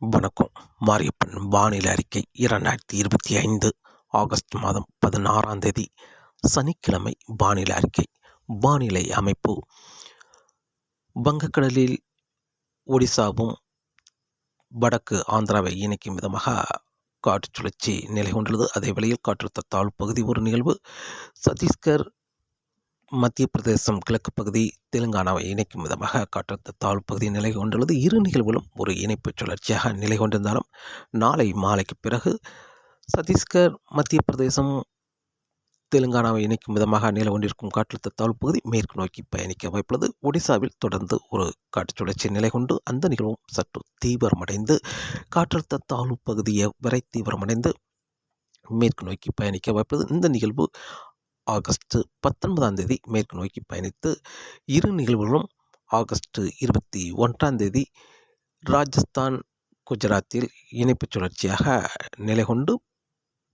வணக்கம். மாரியப்பன் வானிலை அறிக்கை இரண்டாயிரத்தி இருபத்தி ஐந்து ஆகஸ்ட் மாதம் பதினாறாம் தேதி. சனிக்கிழமை வானிலை அறிக்கை. வானிலை அமைப்பு. வங்கக்கடலில் ஒடிசாவும் வடக்கு ஆந்திராவை இணைக்கும் விதமாக காற்று சுழற்சி நிலை கொண்டுள்ளது. அதே வேளையில் காற்றழுத்த தாழ்வு பகுதி ஒரு நிகழ்வு. சத்தீஸ்கர் மத்திய பிரதேசம் கிழக்கு பகுதி தெலுங்கானாவை இணைக்கும் விதமாக காற்றழுத்த தாழ்வு பகுதி நிலை கொண்டுள்ளது. இரு நிகழ்வுகளும் ஒரு இணைப்பு சுழற்சியாக நிலை கொண்டிருந்தாலும் நாளை மாலைக்கு பிறகு சத்தீஸ்கர் மத்திய பிரதேசம் தெலுங்கானாவை இணைக்கும் விதமாக நிலை கொண்டிருக்கும் காற்றழுத்த தாழ்வு பகுதி மேற்கு நோக்கி பயணிக்க வாய்ப்புள்ளது. ஒடிசாவில் தொடர்ந்து ஒரு காற்று சுழற்சி நிலை கொண்டு அந்த நிகழ்வும் சற்று தீவிரமடைந்து காற்றழுத்த தாழ்வு பகுதியை வரை தீவிரமடைந்து மேற்கு நோக்கி பயணிக்க வாய்ப்புள்ளது. இந்த நிகழ்வு ஆகஸ்ட் பத்தொன்பதாம் தேதி மேற்கு நோக்கி பயணித்து இரு நிகழ்வுகளும் ஆகஸ்ட் இருபத்தி ஒன்றாம் தேதி ராஜஸ்தான் குஜராத்தில் இணைப்பு சுழற்சியாக நிலை கொண்டு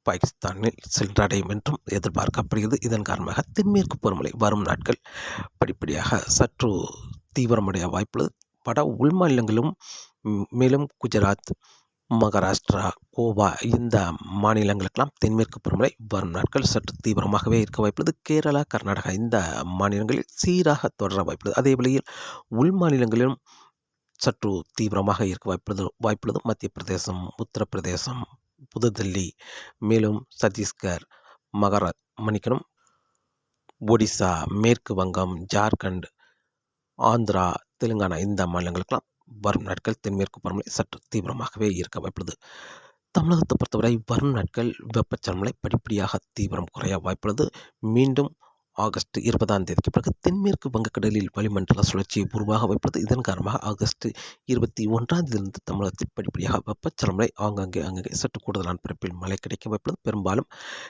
பாகிஸ்தானில் சென்றடையும் என்றும் எதிர்பார்க்கப்படுகிறது. இதன் காரணமாக தென்மேற்கு பருவமழை வரும் நாட்கள் படிப்படியாக சற்று தீவிரமடைய வாய்ப்புள்ளது. பட உள்மாநிலங்களும் மேலும் குஜராத் மகாராஷ்டிரா கோவா இந்த மாநிலங்களுக்கெல்லாம் தென்மேற்கு பருவமழை வரும் நாட்கள் சற்று தீவிரமாகவே இருக்க வாய்ப்புள்ளது. கேரளா கர்நாடகா இந்த மாநிலங்களில் சீராக தொடர வாய்ப்புள்ளது. அதே வழியில் உள் மாநிலங்களிலும் சற்று தீவிரமாக இருக்க வாய்ப்புள்ளது வாய்ப்புள்ளது. மத்திய பிரதேசம் உத்தரப்பிரதேசம் புதுதில்லி மேலும் சத்தீஸ்கர் மகாரா மன்னிக்கணும் ஒடிசா மேற்கு வங்கம் ஜார்க்கண்ட் ஆந்திரா தெலுங்கானா இந்த மாநிலங்களுக்கெல்லாம் வரும் நாட்கள் தென்மேற்கு பருவமழை சற்று தீவிரமாகவே இருக்க வாய்ப்புள்ளது. தமிழகத்தை பொறுத்தவரை வரும் நாட்கள் வெப்பச்சலமலை படிப்படியாக தீவிரம் குறைய வாய்ப்புள்ளது. மீண்டும் ஆகஸ்ட் இருபதாம் தேதிக்கு பிறகு தென்மேற்கு வங்கக்கடலில் வளிமண்டல சுழற்சி உருவாக வைப்பது இதன் காரணமாக ஆகஸ்ட் இருபத்தி ஒன்றாம் தேதியிலிருந்து தமிழகத்தில் படிப்படியாக வெப்பச்சலமலை ஆங்காங்கே அங்கங்கே சற்று கூடுதலான பிறப்பில் மழை கிடைக்க வைப்பது பெரும்பாலும்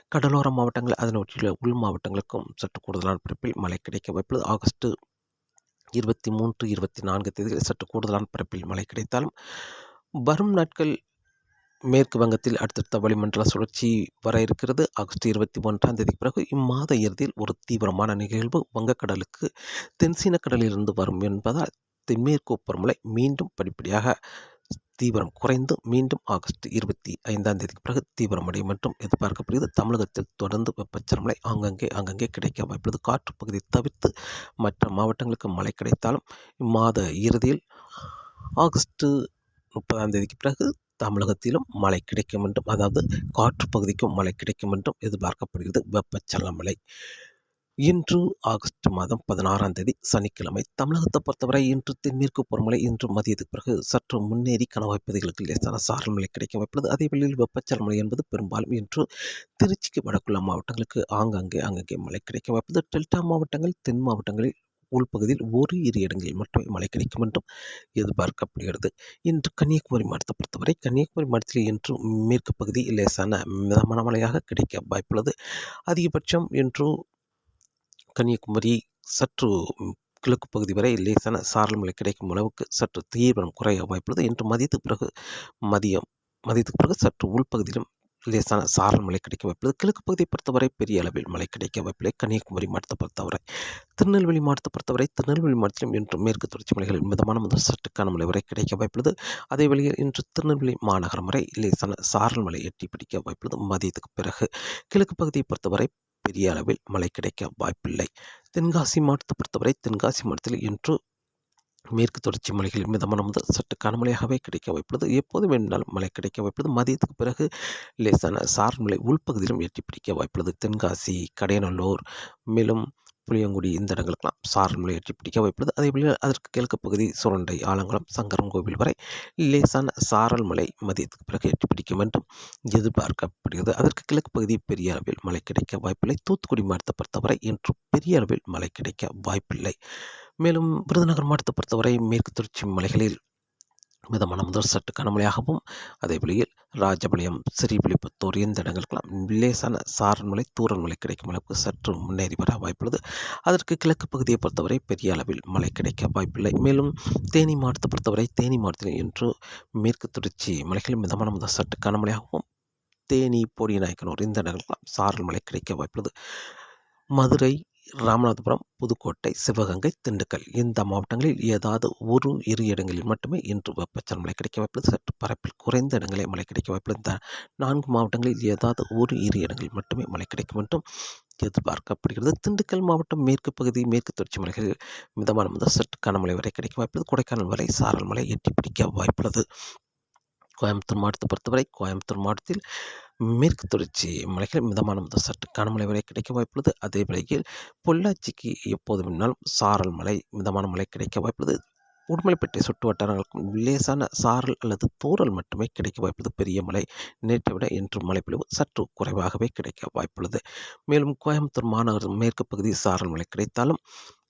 கடலோர மாவட்டங்கள் அதனை ஒட்டியுள்ள உள் மாவட்டங்களுக்கும் சற்று கூடுதலான பிறப்பில் மழை கிடைக்க வைப்பது ஆகஸ்ட் இருபத்தி மூன்று இருபத்தி நான்கு தேதிகள் சற்று கூடுதலான பரப்பில் மழை கிடைத்தாலும் வரும் நாட்கள் மேற்கு வங்கத்தில் அடுத்தடுத்த வளிமண்டல சுழற்சி வர இருக்கிறது. ஆகஸ்ட் இருபத்தி ஒன்றாம் தேதி பிறகு இம்மாத இறுதியில் ஒரு தீவிரமான நிகழ்வு வங்கக்கடலுக்கு தென்சீன கடலிலிருந்து வரும் என்பதால் தென்மேற்கு பருவமழை மீண்டும் படிப்படியாக தீவிரம் குறைந்து மீண்டும் ஆகஸ்ட் இருபத்தி ஐந்தாம் தேதிக்கு பிறகு தீவிரமடையும் என்றும் எதிர்பார்க்கப்படுகிறது. தமிழகத்தில் தொடர்ந்து வெப்பச்சரமலை ஆங்கங்கே அங்கங்கே கிடைக்க வாய்ப்புள்ளது. காற்று பகுதி தவிர்த்து மற்ற மாவட்டங்களுக்கு மழை கிடைத்தாலும் இம்மாத இறுதியில் ஆகஸ்ட் முப்பதாம் தேதிக்கு பிறகு தமிழகத்திலும் மழை கிடைக்கும் என்றும் அதாவது காற்று பகுதிக்கும் மழை கிடைக்கும் என்றும் எதிர்பார்க்கப்படுகிறது. வெப்பச்சலமலை இன்று ஆகஸ்ட் மாதம் பதினாறாம் தேதி சனிக்கிழமை தமிழகத்தை பொறுத்தவரை இன்று தென்மேற்கு பருவமழை இன்று மதியத்துக்கு பிறகு சற்று முன்னேறி கனவாய் பகுதிகளுக்கு லேசான சாரல் மழை கிடைக்க வைப்பது அதே வழியில் வெப்பச்சல் மழை என்பது பெரும்பாலும் இன்று திருச்சிக்கு வடக்குள்ள மாவட்டங்களுக்கு ஆங்காங்கே அங்கங்கே மழை கிடைக்க வைப்பது டெல்டா மாவட்டங்கள் தென் மாவட்டங்களில் உள்பகுதியில் ஒரு இரு இடங்களில் மட்டுமே மழை கிடைக்கும் என்றும் எதிர்பார்க்கப்படுகிறது. இன்று கன்னியாகுமரி மாவட்டத்தை பொறுத்தவரை கன்னியாகுமரி மாவட்டத்தில் இன்று மேற்கு பகுதி லேசான மிதமான மழையாக கிடைக்க வாய்ப்புள்ளது. அதிகபட்சம் இன்று கன்னியாகுமரி சற்று கிழக்கு பகுதி வரை லேசான சாரல் மழை கிடைக்கும் அளவுக்கு சற்று தீவிரம் குறைய வாய்ப்புள்ளது. இன்று மதியத்துக்கு பிறகு மதியம் மதியத்துக்கு பிறகு சற்று உள்பகுதியிலும் லேசான சாரல் மழை கிடைக்க வாய்ப்புள்ளது. கிழக்கு பகுதியை பொறுத்தவரை பெரிய அளவில் மழை கிடைக்க வாய்ப்பில்லை. கன்னியாகுமரி மாவட்டத்தை பொறுத்தவரை திருநெல்வேலி மாவட்டத்தை பொறுத்தவரை திருநெல்வேலி மாவட்டத்திலும் இன்று மேற்கு தொடர்ச்சி மலைகளில் மிதமான முதல் சற்றுக்கான மழை வரை கிடைக்க வாய்ப்புள்ளது. அதே வழியில் இன்று திருநெல்வேலி மாநகரம் வரை லேசான சாரல் மழை எட்டி பிடிக்க வாய்ப்புள்ளது. மதியத்துக்கு பிறகு கிழக்கு பகுதியை பொறுத்தவரை பெரிய அளவில் மழை கிடைக்க வாய்ப்பில்லை. தென்காசி மாவட்டத்தை பொறுத்தவரை தென்காசி மாவட்டத்தில் இன்று மேற்கு தொடர்ச்சி மலைகளில் மிதமான முதல் சற்று கனமழையாகவே கிடைக்க வாய்ப்புள்ளது. எப்போது வேண்டாலும் மழை கிடைக்க வாய்ப்புள்ளது. மதியத்துக்கு பிறகு லேசான சார்மலை உள்பகுதியிலும் எட்டி பிடிக்க வாய்ப்புள்ளது. தென்காசி கடையநல்லூர் மேலும் புளியங்குடி இந்த இடங்களுக்கெல்லாம் சாரல் மலை எட்டி பிடிக்க வாய்ப்புள்ளது. அதேபோல் அதற்கு கிழக்கு பகுதி சுரண்டை ஆலங்குளம் சங்கரம் கோவில் வரை லேசான சாரல் மலை மதியத்துக்கு பிறகு எட்டி பிடிக்கும் என்றும் எதிர்பார்க்கப்படுகிறது. அதற்கு கிழக்கு பகுதி பெரிய அளவில் மழை கிடைக்க வாய்ப்பில்லை. தூத்துக்குடி மாவட்டத்தை பொறுத்தவரை இன்று பெரிய அளவில் மழை கிடைக்க வாய்ப்பில்லை. மேலும் விருதுநகர் மாவட்டத்தை பொறுத்தவரை மேற்கு தொடர்ச்சி மலைகளில் மிதமான முதல் சட்டு கனமழையாகவும் அதே வழியில் ராஜபலியம் சிறிவிழிப்புத்தூர் இந்த இடங்களுக்கெல்லாம் லேசான சாரல் மலை தூரல் மலை கிடைக்கும் அளவுக்கு சற்று முன்னேறி வர வாய்ப்புள்ளது. அதற்கு கிழக்கு பகுதியை பொறுத்தவரை பெரிய அளவில் மழை கிடைக்க வாய்ப்பில்லை. மேலும் தேனி மாவட்டத்தை பொறுத்தவரை தேனி மாவட்டத்தில் இன்று மேற்கு தொடர்ச்சி மலைகளில் மிதமான முதல் சட்டு கனமழையாகவும் தேனி பொடி நாயக்கனூர் இந்த இடங்களுக்கெல்லாம் சாரல் மலை கிடைக்க வாய்ப்புள்ளது. மதுரை ராமநாதபுரம் புதுக்கோட்டை சிவகங்கை திண்டுக்கல். இந்த மாவட்டங்களில் ஏதாவது ஒரு இரு இடங்களில் மட்டுமே இன்று வெப்பச்சல் மழை கிடைக்க வாய்ப்புள்ளது. சற்று பரப்பில் குறைந்த இடங்களில் மழை கிடைக்க வாய்ப்புள்ளது. நான்கு மாவட்டங்களில் ஏதாவது ஒரு இரு இடங்களில் மட்டுமே மழை கிடைக்கும் என்றும் எதிர்பார்க்கப்படுகிறது. திண்டுக்கல் மாவட்டம் மேற்கு பகுதி மேற்கு தொடர்ச்சி மலைகளில் மிதமான முதல் சற்று கனமழை வரை கிடைக்க வாய்ப்புள்ளது. கொடைக்கானல் வரை சாரல் மழை எட்டி பிடிக்க வாய்ப்புள்ளது. கோயம்புத்தூர் மாவட்டத்தை பொறுத்தவரை கோயம்புத்தூர் மாவட்டத்தில் மேற்கு தொடர்ச்சி மலைகள் மிதமான முதல் சற்று கனமழை வரை கிடைக்க வாய்ப்புள்ளது. அதே வேளையில் பொள்ளாச்சிக்கு எப்போது முன்னாலும் சாரல் மலை மிதமான மழை கிடைக்க வாய்ப்புள்ளது. உடுமலைப்பேட்டை சுற்று வட்டாரங்களுக்கும் லேசான சாரல் அல்லது தூறல் மட்டுமே கிடைக்க வாய்ப்புள்ளது. பெரிய மழை நேற்றை விட இன்று மழைப்பொழிவு சற்று குறைவாகவே கிடைக்க வாய்ப்புள்ளது. மேலும் கோயம்புத்தூர் மாநகர் மேற்கு பகுதி சாரல் மழை கிடைத்தாலும்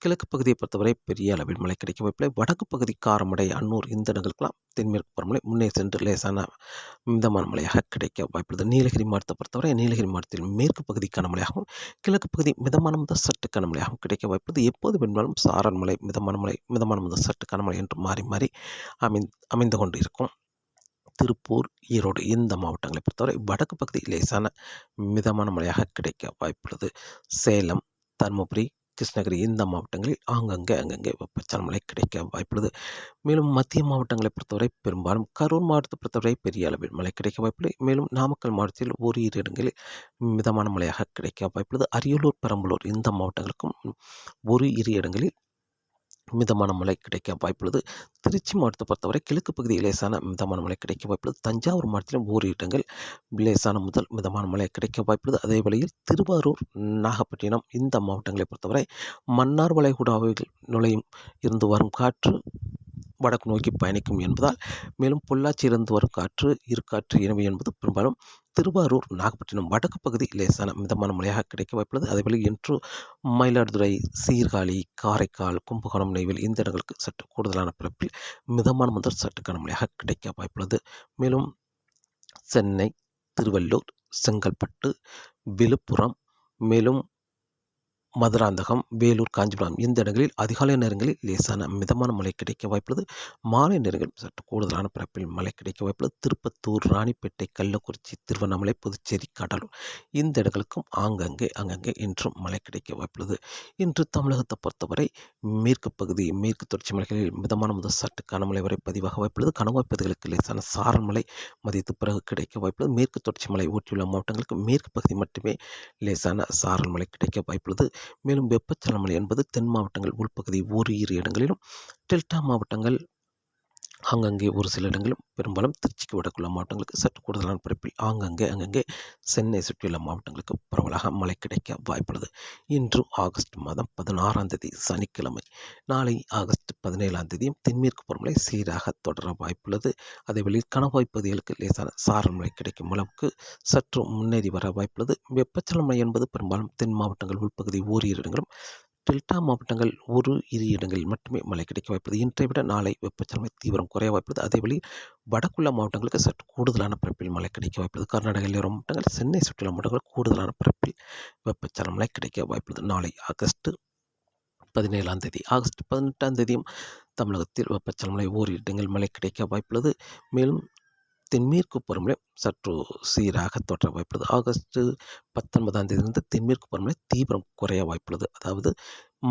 கிழக்கு பகுதியை பொறுத்தவரை பெரிய அளவில் மழை கிடைக்க வாய்ப்பில்லை. வடக்கு பகுதி காரமடை அன்னூர் இந்த இடங்களுக்கெல்லாம் தென்மேற்கு பருவமழை முன்னே சென்று லேசான மிதமான மழையாக கிடைக்க வாய்ப்புள்ளது. நீலகிரி மாவட்டத்தை பொறுத்தவரை நீலகிரி மாவட்டத்தில் மேற்கு பகுதி கனமழையாகவும் கிழக்கு பகுதி மிதமான முதல் சட்டு கனமழையாகவும் கிடைக்க வாய்ப்புள்ளது. எப்போது வேணுமாலும் சாரல் மழை மிதமான மழை மிதமான முதல் சட்டுக்கான கனமழை என்று மாறி மாறி அமைந் அமைந்து கொண்டு இருக்கும் திருப்பூர் ஈரோடு இந்த மாவட்டங்களை பொறுத்தவரை வடக்கு பகுதி லேசான மிதமான மழையாக கிடைக்க வாய்ப்புள்ளது. சேலம் தருமபுரி கிருஷ்ணகிரி இந்த மாவட்டங்களில் ஆங்கங்கே அங்கங்கே வெப்பச்சலன மழை கிடைக்க வாய்ப்புள்ளது. மேலும் மத்திய மாவட்டங்களை பொறுத்தவரை பெரும்பாலும் கரூர் மாவட்டத்தை பொறுத்தவரை பெரிய அளவில் மழை கிடைக்க வாய்ப்புள்ளது மேலும் நாமக்கல் மாவட்டத்தில் ஒரு இரு இடங்களில் மிதமான மழையாக கிடைக்க வாய்ப்புள்ளது. அரியலூர் பெரம்பலூர் இந்த மாவட்டங்களுக்கும் ஒரு இரு இடங்களில் மிதமான மழை கிடைக்க வாய்ப்புள்ளது. திருச்சி மாவட்டத்தை பொறுத்தவரை கிழக்கு பகுதி லேசான மிதமான மழை கிடைக்க வாய்ப்புள்ளது. தஞ்சாவூர் மாவட்டத்திலும் ஓரிரு இடங்கள் லேசான முதல் மிதமான மழை கிடைக்க வாய்ப்புள்ளது. அதே வேளையில் திருவாரூர் நாகப்பட்டினம் இந்த மாவட்டங்களை பொறுத்தவரை மன்னார் வளைகுடாவில் நுழையும் இருந்து வரும் காற்று வடக்கு நோக்கி பயணிக்கும் என்பதால் மேலும் பொள்ளாச்சியிலிருந்து வரும் காற்று இரு காற்று என்பது பெரும்பாலும் திருவாரூர் நாகப்பட்டினம் வடக்கு பகுதி லேசான மிதமான மழையாக கிடைக்க வாய்ப்புள்ளது. அதேபோல் இன்று மயிலாடுதுறை சீர்காழி காரைக்கால் கும்பகோணம் நெய்வேலி இந்த இடங்களுக்கு சற்று கூடுதலான பிறப்பில் மிதமான முதல் சற்று கனமழையாக கிடைக்க வாய்ப்புள்ளது. மேலும் சென்னை திருவள்ளூர் செங்கல்பட்டு விழுப்புரம் மேலும் மதுராந்தகம் வேலூர் காஞ்சிபுரம் இந்த இடங்களில் அதிகாலை நேரங்களில் லேசான மிதமான மழை கிடைக்க வாய்ப்புள்ளது. மாலை நேரங்களில் சற்று கூடுதலான பரப்பில் மழை கிடைக்க வாய்ப்புள்ளது. திருப்பத்தூர் ராணிப்பேட்டை கள்ளக்குறிச்சி திருவண்ணாமலை புதுச்சேரி கடலூர் இந்த இடங்களுக்கும் ஆங்கங்கே அங்கங்கே இன்றும் மழை கிடைக்க வாய்ப்புள்ளது. இன்று தமிழகத்தை பொறுத்தவரை மேற்கு பகுதி மேற்கு தொடர்ச்சி மலைகளில் மிதமான முதல் சற்று கனமழை வரை பதிவாக வாய்ப்புள்ளது. கனவாய் பகுதிகளுக்கு லேசான சாரல் மழை மதித்து பிறகு கிடைக்க வாய்ப்புள்ளது. மேற்கு தொடர்ச்சி மலை ஒட்டியுள்ள மாவட்டங்களுக்கு மேற்கு பகுதி மட்டுமே லேசான சாரல் மழை கிடைக்க வாய்ப்புள்ளது. மேலும் வெப்பச்சலனமலை என்பது தென் மாவட்டங்கள் உள்பகுதி ஓரிரு இரு இடங்களிலும் டெல்டா மாவட்டங்கள் ஆங்கங்கே ஒரு சில இடங்களும் பெரும்பாலும் திருச்சிக்கு வடக்குள்ள மாவட்டங்களுக்கு சற்று கூடுதலான பரப்பில் ஆங்கங்கே அங்கங்கே சென்னை சுற்றியுள்ள மாவட்டங்களுக்கு பரவலாக மழை கிடைக்க வாய்ப்புள்ளது. இன்று ஆகஸ்ட் மாதம் பதினாறாம் தேதி சனிக்கிழமை நாளை ஆகஸ்ட் பதினேழாம் தேதியும் தென்மேற்கு பருவமழை சீராக தொடர வாய்ப்புள்ளது. அதேவேளையில் கணவாய் பகுதிகளுக்கு லேசான சாரல் மழை கிடைக்கும் அளவுக்கு சற்று முன்னேறி வர வாய்ப்புள்ளது. வெப்பச்சல மழை என்பது பெரும்பாலும் தென் மாவட்டங்கள் உள்பகுதி ஓரிரு இடங்களும் டெல்டா மாவட்டங்கள் ஒரு இரு இடங்களில் மட்டுமே மழை கிடைக்க வாய்ப்பது இன்றை விட நாளை வெப்பச்சலமை தீவிரம் குறைய வாய்ப்பது அதே வழி வடக்குள்ள மாவட்டங்களுக்கு சற்று கூடுதலான பரப்பில் மழை கிடைக்க வாய்ப்பது கர்நாடக எல்லையோர மாவட்டங்கள் சென்னை சுற்றுலா மாவட்டங்கள் கூடுதலான பரப்பில் வெப்பச்சலம் மழை கிடைக்க வாய்ப்புள்ளது. நாளை ஆகஸ்ட் பதினேழாம் தேதி ஆகஸ்ட் பதினெட்டாம் தேதியும் தமிழகத்தில் வெப்பச்சலமலை ஓரிரு இடங்கள் மழை கிடைக்க வாய்ப்புள்ளது. மேலும் தென்மேற்கு பருவமழை சற்று சீராக தோற்ற வாய்ப்புள்ளது. ஆகஸ்ட் பத்தொன்பதாம் தேதியிலிருந்து தென்மேற்கு பருவமழை தீவிரம் குறைய வாய்ப்புள்ளது. அதாவது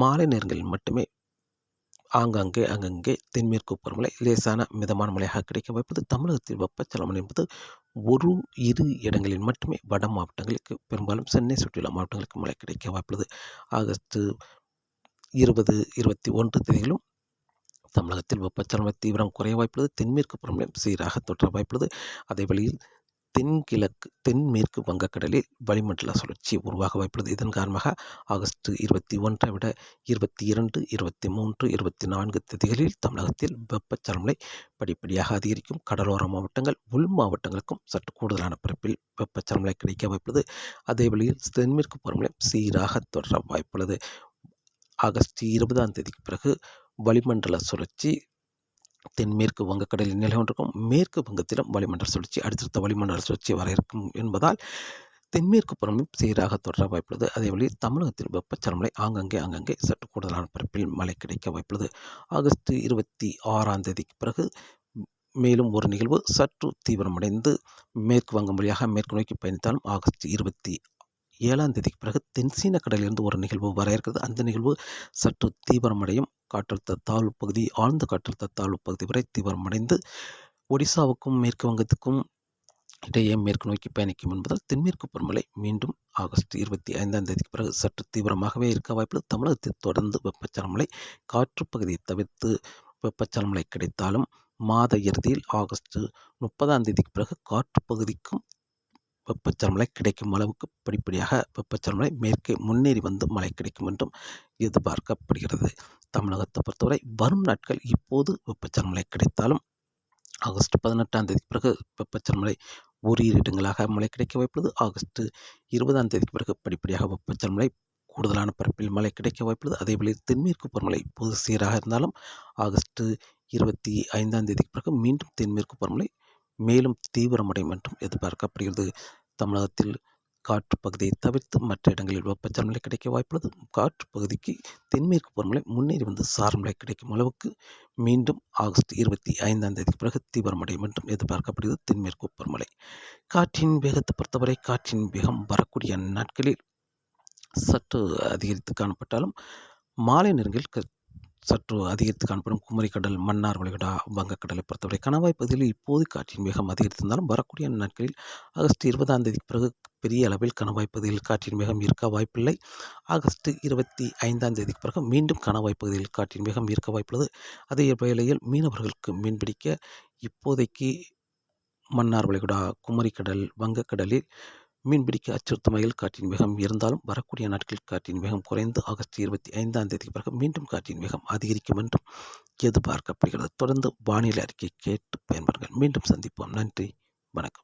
மாலை நேரங்களில் மட்டுமே ஆங்காங்கே அங்கங்கே தென்மேற்கு பருவமழை லேசான மிதமான மழையாக கிடைக்க வாய்ப்பது தமிழகத்தில் வெப்பச்சலனம் என்பது ஒரு இரு இடங்களில் மட்டுமே வட மாவட்டங்களுக்கு பெரும்பாலும் சென்னை சுற்றியுள்ள மாவட்டங்களுக்கு மழை கிடைக்க வாய்ப்புள்ளது. ஆகஸ்ட் இருபது இருபத்தி ஒன்று தேதிகளும் தமிழகத்தில் வெப்பச்சலன தீவிரம் குறைய வாய்ப்புள்ளது. தென்மேற்கு பருவமழை சீராக தொற்ற வாய்ப்புள்ளது. அதே வழியில் தென்கிழக்கு தென்மேற்கு வங்கக்கடலில் வளிமண்டல சுழற்சி உருவாக வாய்ப்புள்ளது. இதன் காரணமாக ஆகஸ்ட் இருபத்தி ஒன்றை விட இருபத்தி இரண்டு இருபத்தி மூன்று இருபத்தி நான்கு திதிகளில் தமிழகத்தில் வெப்பச்சலமலை படிப்படியாக அதிகரிக்கும். கடலோர மாவட்டங்கள் உள் மாவட்டங்களுக்கும் சற்று கூடுதலான பிறப்பில் வெப்பச்சலமலை கிடைக்க வாய்ப்புள்ளது. அதே வழியில் தென்மேற்கு பருவமழை சீராக தொடர வாய்ப்புள்ளது. ஆகஸ்ட் இருபதாம் தேதிக்கு பிறகு வளிமண்டல சுழற்சி தென்மேற்கு வங்கக்கடலில் நிலை கொண்டிருக்கும். மேற்கு வங்கத்திலும் வளிமண்டல சுழற்சி அடுத்தடுத்த வளிமண்டல சுழற்சி வர இருக்கும் என்பதால் தென்மேற்கு புறமும் சீராக தொடர வாய்ப்புள்ளது. அதேவழி தமிழகத்தில் வெப்பச்சலமலை ஆங்கங்கே அங்கங்கே சற்று கூடுதலான பரப்பில் மழை கிடைக்க வாய்ப்புள்ளது. ஆகஸ்ட் இருபத்தி ஆறாம் தேதிக்கு பிறகு மேலும் ஒரு நிகழ்வு சற்று தீவிரமடைந்து மேற்கு வங்கம் வழியாக மேற்கு நோக்கி பயணித்தாலும் ஆகஸ்ட் இருபத்தி ஏழாம் தேதிக்கு பிறகு தென்சீன கடலிலிருந்து ஒரு நிகழ்வு வர இருக்கிறது. அந்த நிகழ்வு சற்று தீவிரமடையும். காற்றழுத்த தாழ்வு பகுதி ஆழ்ந்த காற்றழுத்த தாழ்வு பகுதி வரை தீவிரமடைந்து ஒடிசாவுக்கும் மேற்கு வங்கத்துக்கும் இடையே மேற்கு நோக்கி பயணிக்கும் என்பதால் தென்மேற்கு பருவமழை மீண்டும் ஆகஸ்ட் இருபத்தி ஐந்தாம் தேதிக்கு பிறகு சற்று தீவிரமாகவே இருக்க வாய்ப்புள்ளது தமிழகத்தில் தொடர்ந்து வெப்பச்சலமழை காற்று பகுதியை தவிர்த்து வெப்பச்சலமழை கிடைத்தாலும் மாத இறுதியில் ஆகஸ்ட் முப்பதாம் தேதிக்கு பிறகு காற்று பகுதிக்கும் வெப்பச்சரமலை கிடைக்கும் அளவுக்கு படிப்படியாக வெப்பச்சரமலை மேற்கே முன்னேறி வந்து மழை கிடைக்கும் என்றும் எதிர்பார்க்கப்படுகிறது. தமிழகத்தை பொறுத்தவரை வரும் நாட்கள் இப்போது வெப்பச்சரமலை கிடைத்தாலும் ஆகஸ்ட் பதினெட்டாம் தேதிக்கு பிறகு வெப்பச்சரமலை ஓரிரு இடங்களாக மழை கிடைக்க வாய்ப்புள்ளது. ஆகஸ்ட் இருபதாம் தேதிக்கு பிறகு படிப்படியாக வெப்பச்சரமலை கூடுதலான பரப்பில் மழை கிடைக்க வாய்ப்புள்ளது. அதேபோல தென்மேற்கு பருவமழை பொது சீராக இருந்தாலும் ஆகஸ்ட் இருபத்தி ஐந்தாம் தேதிக்கு பிறகு மீண்டும் தென்மேற்கு பருவமழை மேலும் தீவிரமடையும் என்றும் எதிர்பார்க்கப்படுகிறது. தமிழகத்தில் காற்று பகுதியை தவிர்த்து மற்ற இடங்களில் வெப்பச்சலமழை கிடைக்க வாய்ப்புள்ளது. காற்று பகுதிக்கு தென்மேற்கு பருவமழை முன்னேறி வந்து சாரமழை கிடைக்கும் அளவுக்கு மீண்டும் ஆகஸ்ட் இருபத்தி ஐந்தாம் தேதிக்கு பிறகு தீவிரமடையும் என்றும் எதிர்பார்க்கப்படுகிறது தென்மேற்கு பருவமழை. காற்றின் வேகத்தை பொறுத்தவரை காற்றின் வேகம் வரக்கூடிய நாட்களில் சற்று அதிகரித்து காணப்பட்டாலும் மாலை நேரங்களில் சற்று அதிகரித்து காணப்படும் குமரிக்கடல் மன்னார் வளைகுடா வங்கக்கடலை பொறுத்தவரை கணவாய் பகுதியில் இப்போது காற்றின் வேகம் அதிகரித்திருந்தாலும் வரக்கூடிய நாட்களில் ஆகஸ்ட் இருபதாம் தேதிக்கு பிறகு பெரிய அளவில் கணவாய் பகுதியில் காற்றின் வேகம் இருக்க வாய்ப்பில்லை. ஆகஸ்ட் இருபத்தி ஐந்தாம் தேதிக்கு பிறகு மீண்டும் கணவாய் பகுதியில் காற்றின் வேகம் இருக்க வாய்ப்புள்ளது. அதே வேளையில் மீனவர்களுக்கு மீன்பிடிக்க இப்போதைக்கு மன்னார் வளைகுடா குமரிக்கடல் வங்கக்கடலில் மீன்பிடிக்க அச்சுறுத்தும் வகையில் காற்றின் வேகம் இருந்தாலும் வரக்கூடிய நாட்களில் காற்றின் வேகம் குறைந்து ஆகஸ்ட் இருபத்தி ஐந்தாம் தேதிக்கு பிறகு மீண்டும் காற்றின் வேகம் அதிகரிக்கும் என்றும் எதிர்பார்க்கப்படுகிறது. தொடர்ந்து வானிலை அறிக்கை கேட்டு பயன்பெறுங்கள். மீண்டும் சந்திப்போம். நன்றி. வணக்கம்.